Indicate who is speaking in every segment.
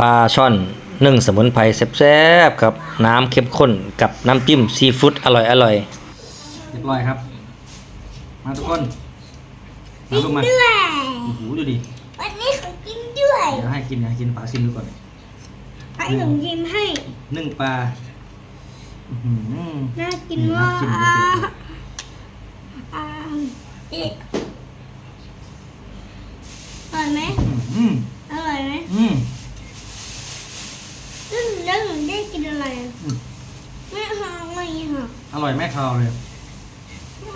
Speaker 1: ปลาช่อนนึ่งสมุนไพรแซ่บๆครับ น้ำเข้มข้นกับน้ำจิ้มซีฟู้ดอร่อยอร่อยเรียบร้อยครับ มาทุกคนมาลงมา
Speaker 2: ด้วย
Speaker 1: โอ้โหดูดิ
Speaker 2: วันนี้ของกินด้วย
Speaker 1: เดี๋ยวให้กินนะกินปลาซิมดูก่อน
Speaker 2: ให้หนูกินให้
Speaker 1: นึ่งปลาอื้อหือ
Speaker 2: น่ากินว่า
Speaker 1: น่ากิน
Speaker 2: อ่า
Speaker 1: น่ากิน
Speaker 2: อ่าเอ๊ะอร่อยไหม
Speaker 1: อืม
Speaker 2: อร่อยไหม
Speaker 1: อืม
Speaker 2: แล้ว หนูแล้วหนูได้กินอะไรอะ
Speaker 1: อืม
Speaker 2: ไม่ค่ะไม่ค่ะ
Speaker 1: อร่อยแม่คาวเลย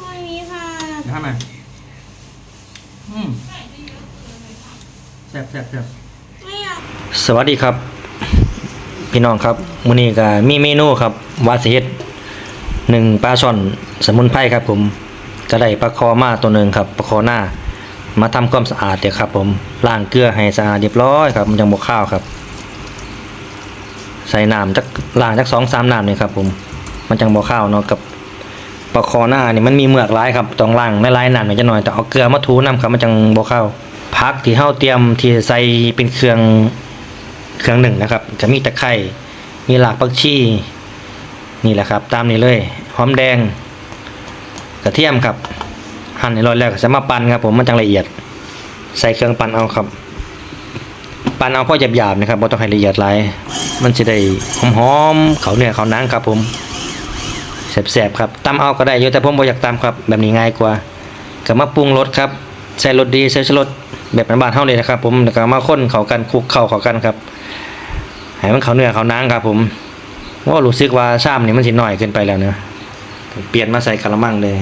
Speaker 2: ไม่มีค่ะ
Speaker 1: เดี๋ยวให้มาอืมแซ่บแซ่บแซ่บ
Speaker 2: ไม่เอา
Speaker 1: สวัสดีครับ พี่น้องครับมื้อนี้ก็มีเมนูครับวาสิเฮ็ดหนึ่งปลาช่อนสมุนไพรครับ ผมก็ได้ปลาคอมาตัวหนึ่งครับปลาคอหน้า มาทำความสะอาดเดี๋ยวครับ ผมล้างเกลือให้สะอาดเรียบร้อยครับมันจังบ่ข้าวครับ ใส่น้ำจักล้างจักสองสามน้ำเนี่ยครับผมมันจังบ่ข้าวเนาะกับปลาคอหน้านี่มันมีเมือกหลายครับต้องล้างไม่หลายน้ำหน่อยจะหน่อยแต่เอาเกลือมาถูน้ำครับมันจังบ่ข้าวผักที่เฮาเตรียมที่ใส่เป็นเครื่องเครื่องหนึ่งนะครับ จะมีตะไคร่มีหลากผักชีนี่แหละครับ ตามนี้เลยหอมแดง กระเทียมครับหั่นให้ร้อยแล้วก็จะมาปั่นครับผมมันจังละเอียด ใส่เครื่องปั่นเอาครับ ปันเอาพ่อหยาบๆนะครับบ่ต้องให้ละเอียดหลายมันจะได้หอมๆเขาเนื้อเขานังครับผมแสบๆครับตำเอาก็ได้อยู่แต่ผมบ่อยากตำครับ แบบนี้ง่ายกว่าก็มาปรุงรสครับใส่รสดีใส่ชรสแบบบ้านๆเฮาเลยนะครับ ผมแล้วก็มาข้นเขากันคลุกเข้าเขากันครับให้มันเขาเนื้อเขานางครับ ผมว่ารู้สึกว่าชามนี่มันสิน้อยเกินไปแล้วเนะเปลี่ยนมาใส่กะละมังเลย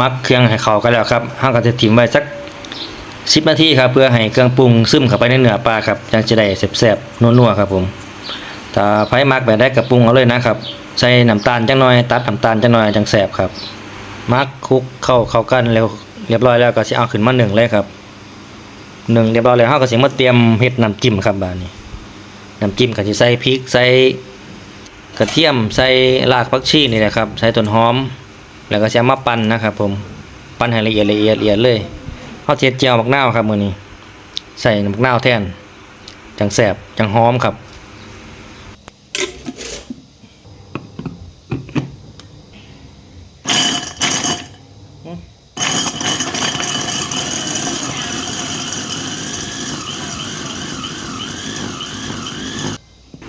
Speaker 1: มักเครื่องให้เขากันแล้วครับห้าก็จะถิ่มไว้สักสิบนาทีครับเพื่อให้เครื่องปรุงซึมเข้าไปในเนื้อปลาครับยังจะได้แซ่บๆนัวๆครับผมถ้าไผมักแบบได้กับปรุงเอาเลยนะครับ ใส่น้ำตาลจังหน่อย ตัดน้ำตาลจังหน่อยจังแซ่บครับ มักคลุกเข้าเข้ากันแล้วเรียบร้อยแล้วก็สิเอาขึ้นมาหนึ่งเลยครับหนึ่งเรียบร้อยแล้วเฮาก็สิมาเตรียมเฮ็ดน้ำจิ้มครับบาดนี้น้ำจิ้มก็สิใส่พริกใส่กระเทียมใส่รากผักชีนี่แหละครับ ใส่ต้นหอม แล้วก็สิเอามาปั่นนะครับผมปั่นให้ละเอียดละเอียดละเอียดเลยเฮาเทศเจียวมักนาวครับมื้อนี้ ใส่มักนาวแทนจังแซ่บจังหอมครับ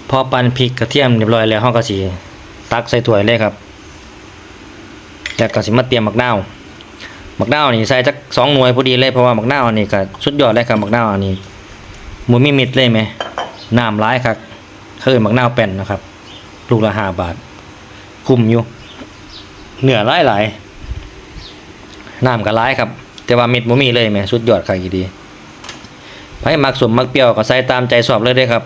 Speaker 1: พอปั่นพริกกระเทียมเรียบร้อยแล้วเฮาก็สิตักใส่ถ้วยเลยครับ แล้วก็สิมาเตรียมมักนาวมักนาวนี่ใส่จักสองหน่วยพอดีเลยเพราะว่ามักนาวนี่ก็สุดยอดเลยครับมักนาวอันนี้หมูมีมิดเลยไหมน้ำร้ายครับคือมักนาวแป้นนะครับ ลูกละห้าบาท คุ้มอยู่เหนือหลายหลายน้ำก็ร้ายครับ แต่ว่ามิดบ่มีเลยไหมสุดยอดครับอีดีไผมักสมมักเปรี้ยวก็ใส่ตามใจชอบเลยเด้ครับ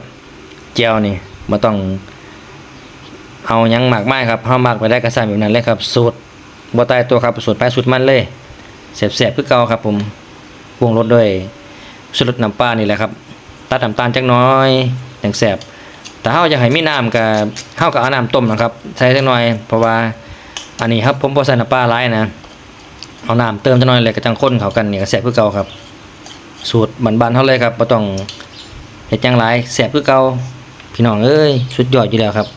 Speaker 1: เจียวนี่บ่ต้องเอายังหมากไม้ครับเฮาหมักไปได้ก็ใส่แบบนั้นเลยครับสูตร บ่ตายตัวครับสูตรไปสูตรมันเลยแซ่บๆคือเก่าครับผมปรุงรสด้วยสูตรน้ำปลานี่แหละครับตัดน้ำตาลจักน้อยจังแซ่บแต่เฮาอยากให้มีน้ำก็เฮาก็เอาน้ำต้มนะครับใส่จักน่อย เพราะว่าอันนี้ครับผมบ่ใส่น้ำปลาหลายนะเอาน้ำเติมจักน่อยเลยก็จังข้นเข้ากันนี่ก็แซ่บคือเก่าครับ สูตรบ้านๆเฮาเลยครับบ่ต้องเฮ็ดจังหลายแซ่บคือเก่าพี่น้องเอ้ยสุดยอดอยู่แล้วครับ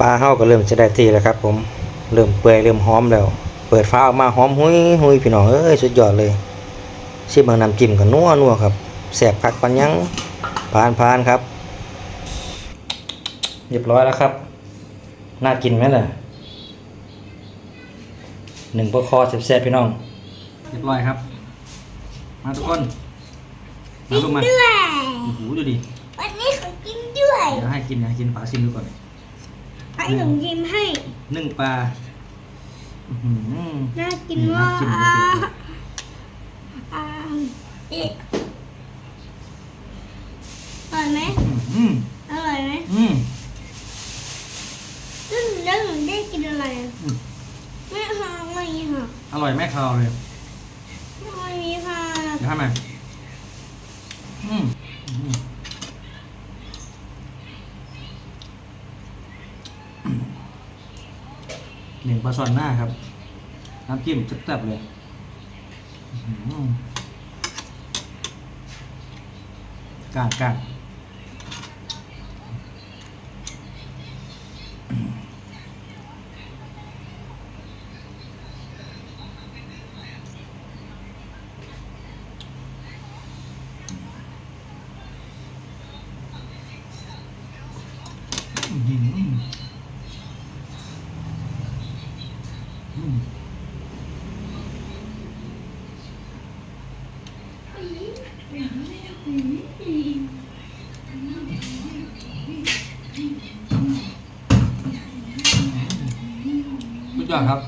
Speaker 1: ปลาเฮาก็เริ่มจะได้ที่แล้วครับ ผมเริ่มเปื่อยเริ่มหอมแล้ว เปิดฟ้าออกมาหอมหุยหุยพี่น้องเอ้ยสุดยอดเลยชิมบางน้ำจิ้มก็นัวนัวครับแสบคักปันยังผ่านผ่านครับ เรียบร้อยแล้วครับ น่ากินไหมล่ะหนึ่งปลาคอแซ่บๆพี่น้อง เรียบร้อยครับ มาทุกคนมาลงมา
Speaker 2: ด้วย
Speaker 1: โอ้โหดูดิ
Speaker 2: วันนี้ของกินด้วย
Speaker 1: เดี๋ยวให้กินนะกินปลาชิมดูก่อน
Speaker 2: ให้หนูกินให้
Speaker 1: นึ่งปลาอื้อหือ
Speaker 2: น่ากินว่า
Speaker 1: น่ากิน
Speaker 2: อ่า
Speaker 1: เลย
Speaker 2: อ่าเอ๊ะอร่อยไหม
Speaker 1: อืม
Speaker 2: อร่อยไหม
Speaker 1: อืม
Speaker 2: แล้วหนูแล้วหนูได้กินอะไรอะ
Speaker 1: อืม
Speaker 2: ไม่ค่ะไม่ค่ะ
Speaker 1: อร่อยแม่คาวเลย
Speaker 2: ไม่มีค่ะ
Speaker 1: เดี๋ยวให้มาอืมอืม นึ่งปลาช่อนหน้าครับ
Speaker 2: น้ำจิ้มแซ่บๆเลยก้านก้านอื้อหืออืม สุดยอดครับ